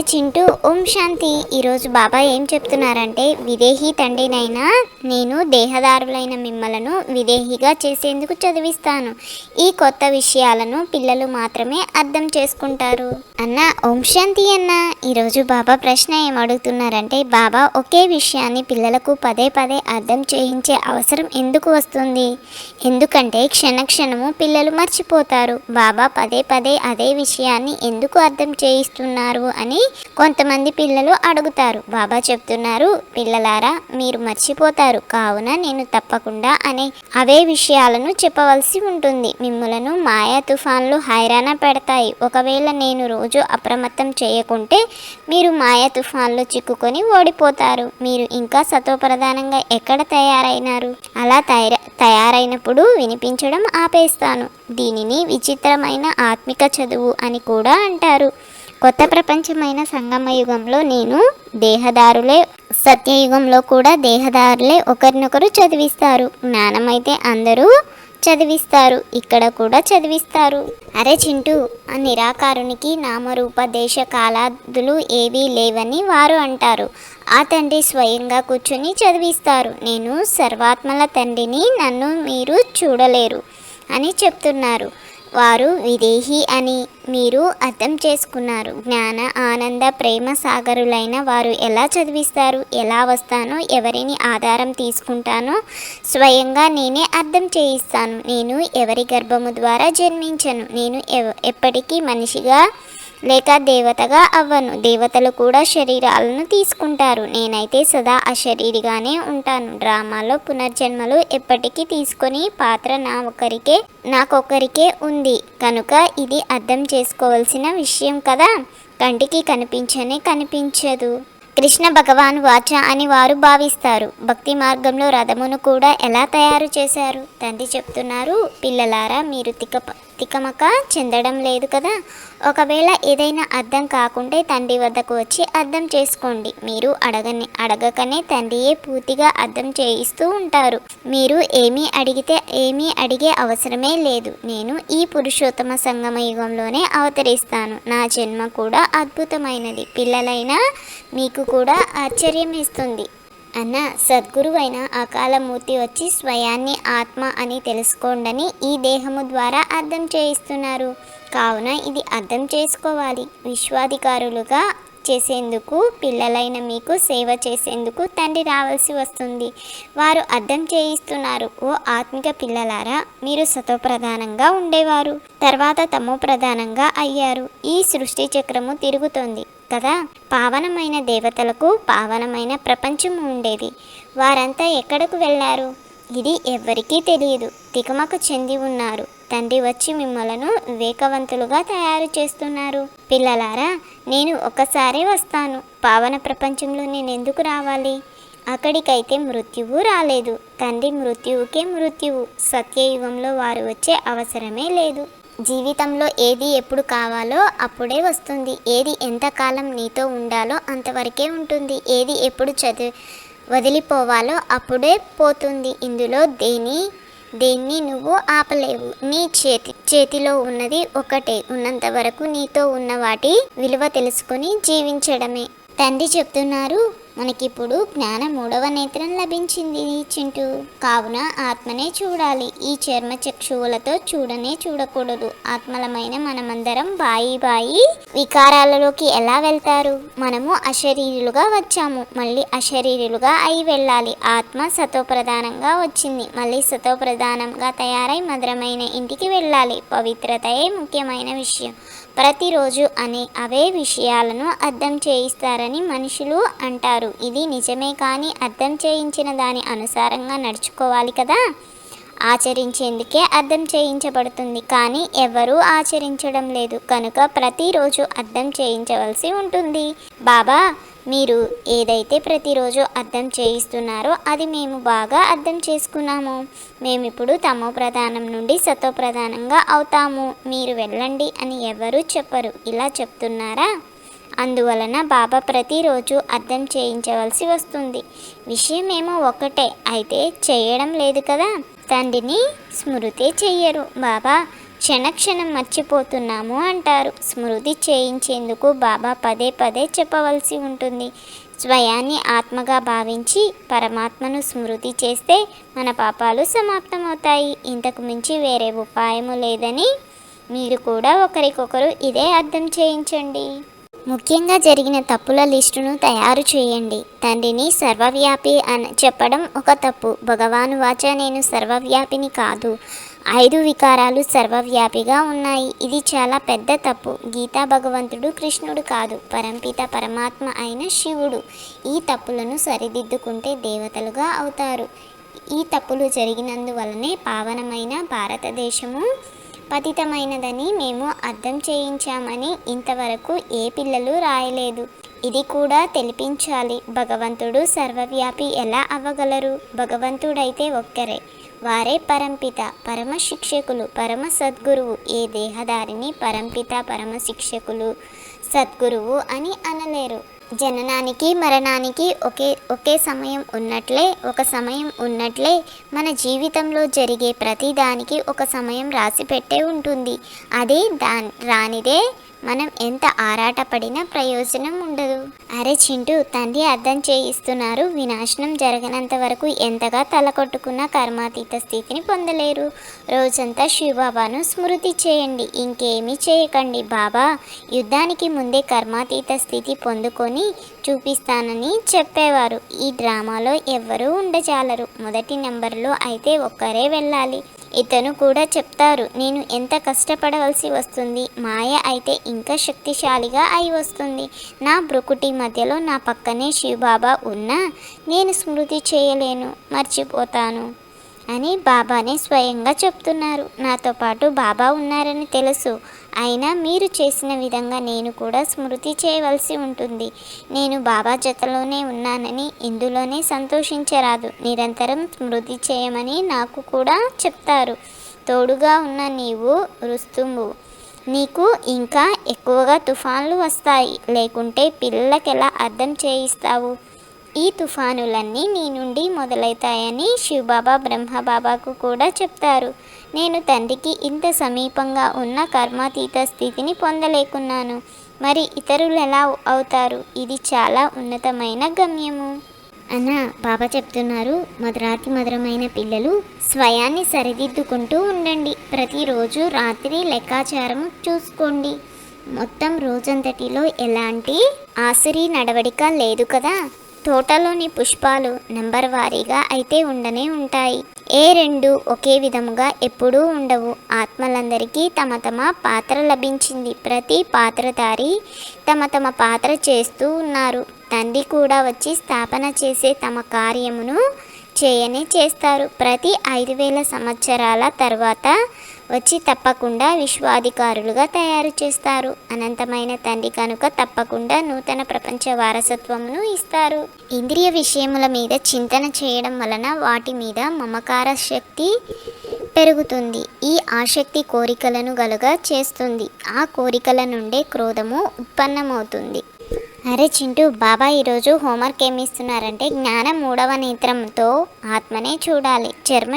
Hi Chintu ఓం శాంతి. ఈరోజు బాబా ఏం చెప్తున్నారంటే విదేహీ తండ్రినైనా నేను దేహదారులైన మిమ్మలను విదేహిగా చేసేందుకు చదివిస్తాను. ఈ కొత్త విషయాలను పిల్లలు మాత్రమే అర్థం చేసుకుంటారు. అన్న ఓం శాంతి అన్న. ఈరోజు బాబా ప్రశ్న ఏం అడుగుతున్నారంటే బాబా ఒకే విషయాన్ని పిల్లలకు పదే పదే అర్థం చేయించే అవసరం ఎందుకు వస్తుంది? ఎందుకంటే క్షణక్షణము పిల్లలు మర్చిపోతారు. బాబా పదే పదే అదే విషయాన్ని ఎందుకు అర్థం చేయిస్తున్నారు? అని కొంతమంది పిల్లలు అడుగుతారు బాబా చెప్తున్నారు పిల్లలారా మీరు మర్చిపోతారు కావున నేను తప్పకుండా అనే అవే విషయాలను చెప్పవలసి ఉంటుంది. మిమ్మలను మాయా తుఫాన్లు హైరాణ పెడతాయి. ఒకవేళ నేను రోజు అప్రమత్తం చేయకుంటే మీరు మాయా తుఫాన్లు చిక్కుకొని ఓడిపోతారు. మీరు ఇంకా సతోప్రధానంగా ఎక్కడ తయారైనారు? అలా తయార తయారైనప్పుడు వినిపించడం ఆపేస్తాను. దీనిని విచిత్రమైన ఆత్మిక చదువు అని కూడా అంటారు. కొత్త ప్రపంచమైన సంగమ యుగంలో నేను దేహదారులే సత్యయుగంలో కూడా దేహదారులే ఒకరినొకరు చదివిస్తారు. జ్ఞానమైతే అందరూ చదివిస్తారు. ఇక్కడ కూడా చదివిస్తారు. అరే చింటూ ఆ నిరాకారునికి నామరూప దేశ కాలాదులు ఏవీ లేవని వారు అంటారు. ఆ తండ్రి స్వయంగా కూర్చుని చదివిస్తారు. నేను సర్వాత్మల తండ్రిని నన్ను మీరు చూడలేరు అని చెప్తున్నారు. వారు విదేహి అని మీరు అర్థం చేసుకున్నారు. జ్ఞాన ఆనంద ప్రేమ సాగరులైన వారు ఎలా చదివిస్తారు? ఎలా వస్తానో ఎవరిని ఆధారం తీసుకుంటానో స్వయంగా నేనే అర్థం చేయిస్తాను. నేను ఎవరి గర్భము ద్వారా జన్మించను. నేను ఎవ ఎప్పటికీ మనిషిగా లేక దేవతగా అవ్వను. దేవతలు కూడా శరీరాలను తీసుకుంటారు. నేనైతే సదా అశరీరిగానే ఉంటాను. డ్రామాలో పునర్జన్మలు ఎప్పటికీ తీసుకొని పాత్ర నా ఒకరికే నాకొకరికే ఉంది. కనుక ఇది అర్థం చేసుకోవాల్సిన విషయం కదా. కంటికి కనిపించనే కనిపించదు. కృష్ణ భగవాన్ వాచ అని వారు భావిస్తారు. భక్తి మార్గంలో రథమును కూడా ఎలా తయారు చేశారు? తండ్రి చెప్తున్నారు పిల్లలారా మీరు తిక తికమక చెందడం లేదు కదా? ఒకవేళ ఏదైనా అర్థం కాకుంటే తండ్రి వద్దకు వచ్చి అర్థం చేసుకోండి. మీరు అడగని అడగకనే తండ్రియే పూర్తిగా అర్థం చేయిస్తూ ఉంటారు. మీరు ఏమీ అడిగితే ఏమీ అడిగే అవసరమే లేదు. నేను ఈ పురుషోత్తమ సంగమ యుగంలోనే అవతరిస్తాను. నా జన్మ కూడా అద్భుతమైనది. పిల్లలైనా మీకు కూడా ఆశ్చర్యం ఇస్తుంది అన్న సద్గురువైన అకాలమూర్తి వచ్చి స్వయాన్ని ఆత్మ అని తెలుసుకోండని ఈ దేహము ద్వారా అర్థం చేయిస్తున్నారు. కావున ఇది అర్థం చేసుకోవాలి. విశ్వాధికారులుగా చేసేందుకు పిల్లలైన మీకు సేవ చేసేందుకు తండ్రి రావాల్సి వస్తుంది. వారు అర్థం చేయిస్తున్నారు. ఓ ఆత్మిక పిల్లలారా మీరు సతోప్రధానంగా ఉండేవారు. తర్వాత తమో ప్రధానంగా అయ్యారు. ఈ సృష్టి చక్రము తిరుగుతోంది. కదా? పావనమైన దేవతలకు పావనమైన ప్రపంచం ఉండేది. వారంతా ఎక్కడకు వెళ్ళారు ఇది ఎవ్వరికీ తెలియదు. తికమక చెంది ఉన్నారు. తండ్రి వచ్చి మిమ్మలను వివేకవంతులుగా తయారు చేస్తున్నారు. పిల్లలారా నేను ఒకసారి వస్తాను. పావన ప్రపంచంలో నేను ఎందుకు రావాలి? అక్కడికైతే మృత్యువు రాలేదు. తండ్రి మృత్యువుకే మృత్యువు. సత్యయుగంలో వారు వచ్చే అవసరమే లేదు. జీవితంలో ఏది ఎప్పుడు కావాలో అప్పుడే వస్తుంది. ఏది ఎంతకాలం నీతో ఉండాలో అంతవరకే ఉంటుంది. ఏది ఎప్పుడు చదివి వదిలిపోవాలో అప్పుడే పోతుంది. ఇందులో దేని దేన్ని నువ్వు ఆపలేవు. నీ చేతి చేతిలో ఉన్నది ఒకటే. ఉన్నంత వరకు నీతో ఉన్న వాటి విలువ తెలుసుకొని జీవించడమే. తండ్రి చెప్తున్నారు మనకిప్పుడు జ్ఞాన మూడవ నేత్రం లభించింది చింటూ. కావున ఆత్మనే చూడాలి. ఈ చర్మ చక్షువులతో చూడనే చూడకూడదు. ఆత్మలమైన మనమందరం బాయి బాయి వికారాలలోకి ఎలా వెళ్తారు? మనము అశరీరులుగా వచ్చాము. మళ్ళీ అశరీరులుగా అయి వెళ్ళాలి. ఆత్మ సతోప్రధానంగా వచ్చింది. మళ్ళీ సతోప్రధానంగా తయారై మధురమైన ఇంటికి వెళ్ళాలి. పవిత్రతయే ముఖ్యమైన విషయం. ప్రతిరోజు అనే అవే విషయాలను అర్థం చేయిస్తారని మనుషులు అంటారు. ఇది నిజమే కానీ అర్థం చేయించిన దాని అనుసారంగా నడుచుకోవాలి కదా? ఆచరించేందుకే అర్థం చేయించబడుతుంది. కానీ ఎవరూ ఆచరించడం లేదు. కనుక ప్రతిరోజు అర్థం చేయించవలసి ఉంటుంది. బాబా మీరు ఏదైతే ప్రతిరోజు అర్థం చేయిస్తున్నారో అది మేము బాగా అర్థం చేసుకున్నాము. మేము ఇప్పుడు తమో ప్రధానం నుండి సతో ప్రధానంగా అవుతాము. మీరు వెళ్ళండి అని ఎవరూ చెప్పరు. ఇలా చెప్తున్నారా? అందువలన బాబా ప్రతిరోజు అర్థం చేయించవలసి వస్తుంది. విషయం ఏమో ఒకటే. అయితే చేయడం లేదు కదా? తండ్రిని స్మృతి చెయ్యరు. బాబా క్షణక్షణం మర్చిపోతున్నాము అంటారు. స్మృతి చేయించేందుకు బాబా పదే పదే చెప్పవలసి ఉంటుంది. స్వయాన్ని ఆత్మగా భావించి పరమాత్మను స్మృతి చేస్తే మన పాపాలు సమాప్తమవుతాయి. ఇంతకు మించి వేరే ఉపాయము లేదని మీరు కూడా ఒకరికొకరు ఇదే అర్థం చేయించండి. ముఖ్యంగా జరిగిన తప్పుల లిస్టును తయారు చేయండి. తండ్రిని సర్వవ్యాపి అని చెప్పడం ఒక తప్పు. భగవాను వాచ నేను సర్వవ్యాపిని కాదు. ఐదు వికారాలు సర్వవ్యాపిగా ఉన్నాయి. ఇది చాలా పెద్ద తప్పు. గీతా భగవంతుడు కృష్ణుడు కాదు. పరంపిత పరమాత్మ అయిన శివుడు. ఈ తప్పులను సరిదిద్దుకుంటే దేవతలుగా అవుతారు. ఈ తప్పులు జరిగినందువలనే పావనమైన భారతదేశము పతితమైనదని మేము అర్థం చేయించామని ఇంతవరకు ఏ పిల్లలు రాయలేదు ఇది కూడా తెలిపించాలి భగవంతుడు సర్వవ్యాపి ఎలా అవ్వగలరు భగవంతుడైతే ఒక్కరే వారే పరంపిత పరమ శిక్షకులు పరమ సద్గురువు ఏ దేహదారిని పరంపిత పరమ శిక్షకులు సద్గురువు అని అనలేరు జననానికి మరణానికి ఒకే ఒకే సమయం ఉన్నట్లే ఒక సమయం ఉన్నట్లే మన జీవితంలో జరిగే ప్రతిదానికి ఒక సమయం రాసి పెట్టే ఉంటుంది. అది దా రానిదే మనం ఎంత ఆరాటపడినా ప్రయోజనం ఉండదు. అరే చింటూ తండ్రి అర్థం చేయిస్తున్నారు. వినాశనం జరగనంత వరకు ఎంతగా తలకొట్టుకున్న కర్మాతీత స్థితిని పొందలేరు. రోజంతా శివబాబాను స్మృతి చేయండి. ఇంకేమీ చేయకండి. బాబా యుద్ధానికి ముందే కర్మాతీత స్థితి పొందుకొని చూపిస్తానని చెప్పేవారు. ఈ డ్రామాలో ఎవ్వరూ ఉండజాలరు. మొదటి నెంబర్లో అయితే ఒక్కరే వెళ్ళాలి. ఇతను కూడా చెప్తారు నేను ఎంత కష్టపడవలసి వస్తుంది? మాయ అయితే ఇంకా శక్తిశాలిగా అయి వస్తుంది. నా బ్రుకుటి మధ్యలో నా పక్కనే శివబాబా ఉన్నా నేను స్మృతి చేయలేను మర్చిపోతాను. అని బాబానే స్వయంగా చెప్తున్నారు. నాతో పాటు బాబా ఉన్నారని తెలుసు. అయినా మీరు చేసిన విధంగా నేను కూడా స్మృతి చేయవలసి ఉంటుంది. నేను బాబా జతలోనే ఉన్నానని ఇందులోనే సంతోషించరాదు. నిరంతరం స్మృతి చేయమని నాకు కూడా చెప్తారు. తోడుగా ఉన్న నీవు రుస్తుము. నీకు ఇంకా ఎక్కువగా తుఫాన్లు వస్తాయి. లేకుంటే పిల్లలకెలా అర్థం చేయిస్తావు? ఈ తుఫానులన్నీ నీ నుండి మొదలవుతాయని శివబాబా బ్రహ్మబాబాకు కూడా చెప్తారు. నేను తండ్రికి ఇంత సమీపంగా ఉన్న కర్మాతీత స్థితిని పొందలేకున్నాను. మరి ఇతరులు ఎలా అవుతారు? ఇది చాలా ఉన్నతమైన గమ్యము. అన్న బాబా చెప్తున్నారు మధురాతి మధురమైన పిల్లలు స్వయాన్ని సరిదిద్దుకుంటూ ఉండండి. ప్రతిరోజు రాత్రి లెక్కాచారం చూసుకోండి. మొత్తం రోజంతటిలో ఎలాంటి ఆసరీ నడవడిక లేదు కదా? తోటలోని పుష్పాలు నెంబర్ వారీగా అయితే ఉండనే ఉంటాయి. ఏ రెండు ఒకే విధముగా ఎప్పుడూ ఉండవు. ఆత్మలందరికీ తమ తమ పాత్ర లభించింది. ప్రతి పాత్రధారి తమ తమ పాత్ర చేస్తూ ఉన్నారు. తండ్రి కూడా వచ్చి స్థాపన చేసే తమ కార్యమును చేయనే చేస్తారు. ప్రతి ఐదు వేల సంవత్సరాల తర్వాత వచ్చి తప్పకుండా విశ్వాధికారులుగా తయారు చేస్తారు. అనంతమైన తండ్రి కనుక తప్పకుండా నూతన ప్రపంచ వారసత్వమును ఇస్తారు. ఇంద్రియ విషయముల మీద చింతన చేయడం వలన వాటి మీద మమకార శక్తి పెరుగుతుంది. ఈ ఆసక్తి కోరికలను గలుగా చేస్తుంది. ఆ కోరికల నుండే క్రోధము ఉత్పన్నమవుతుంది. అరే చింటూ బాబా ఈరోజు హోంవర్క్ ఏమి ఇస్తున్నారంటే జ్ఞానం మూడవ నేత్రంతో ఆత్మనే చూడాలి చర్మ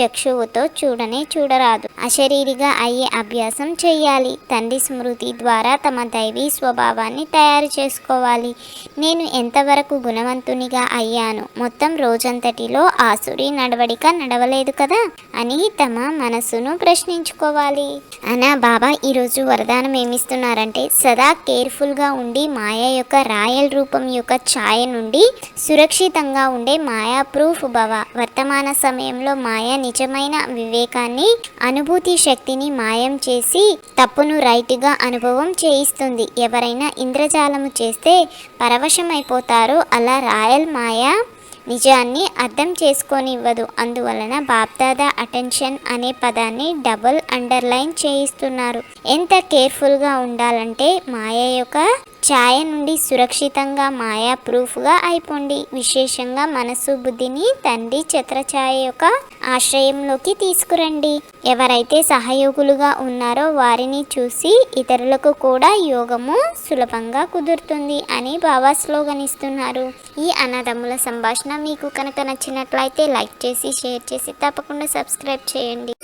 చక్షువుతో చూడనే చూడరాదు. అశరీరిగా అయ్యే అభ్యాసం చేయాలి తండ్రి స్మృతి ద్వారా తమ దైవీ స్వభావాన్ని తయారు చేసుకోవాలి. నేను ఎంతవరకు గుణవంతునిగా అయ్యాను? మొత్తం రోజంతటిలో ఆసురి నడవడిక నడవలేదు కదా? అని తమ మనసును ప్రశ్నించుకోవాలి. అనా బాబా ఈరోజు వరదానం ఏమిస్తున్నారంటే సదా కేర్ఫుల్గా ఉండి మాయ యొక్క రాయల్ రూపం యొక్క ఛాయ నుండి సురక్షితంగా ఉండే మాయా ప్రూఫ్ భవ. వర్తమాన సమయంలో మాయ నిజమైన వివేకాన్ని అనుభూతి శక్తిని మాయం చేసి తప్పును రైట్గా అనుభవం చేయిస్తుంది. ఎవరైనా ఇంద్రజాలము చేస్తే పరవశమైపోతారో. అలా రాయల్ మాయ నిజాన్ని అర్థం చేసుకోనివ్వదు. అందువలన బాప్దాదా అటెన్షన్ అనే పదాన్ని డబుల్ అండర్లైన్ చేయిస్తున్నారు. ఎంత కేర్ఫుల్గా ఉండాలంటే మాయ యొక్క ఛాయ నుండి సురక్షితంగా మాయా ప్రూఫ్గా అయిపోండి. విశేషంగా మనసు బుద్ధిని తండ్రి ఛత్రఛాయ యొక్క ఆశ్రయంలోకి తీసుకురండి. ఎవరైతే సహయోగులుగా ఉన్నారో వారిని చూసి ఇతరులకు కూడా యోగము సులభంగా కుదురుతుంది అని బాబా స్లోగన్ ఇస్తున్నారు ఈ అన్నదమ్ముల సంభాషణ మీకు కనుక నచ్చినట్లయితే లైక్ చేసి షేర్ చేసి తప్పకుండా సబ్స్క్రైబ్ చేయండి.